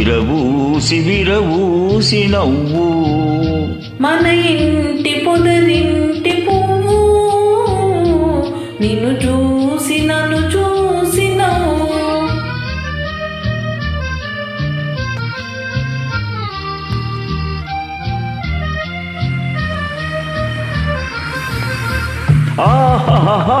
విరబూసి విరబూసి నవ్వు. మన ఇంటి పొదరింటి పువ్వు నిన్ను చూసి నన్ను చూసి నవ్వు. ఆహాహా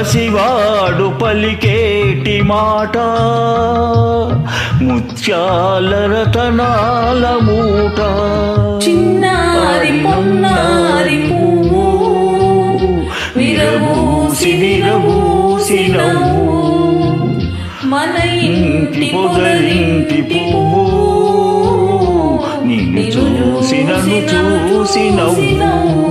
పసివాడు పలికేటి మాట. ముత్యాల రతనాల మూట. చిన్నారి పొన్నారి పువ్వు విరబూసి నవ్వు. మన ఇంటి పొదరింటి పువ్వు నిన్ను చూసి నన్ను చూసి నవ్వు.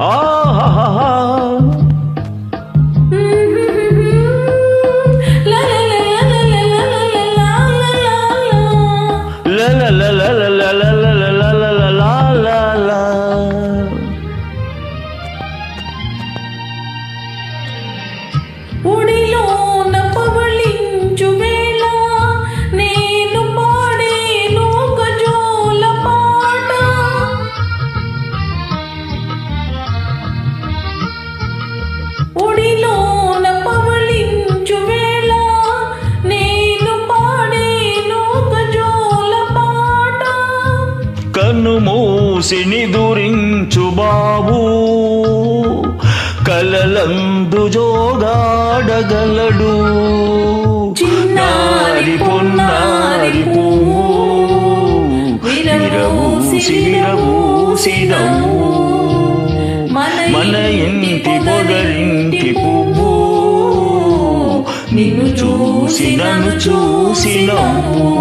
啊哈哈哈 కన్ను మూసి నిదురించు బాబు. కలలందు జోగాడగలడు. చిన్నారి పొన్నారి మన ఇంటి పొగరింటి పువ్వు. నిన్ను చూసి చూసినను చూసినవు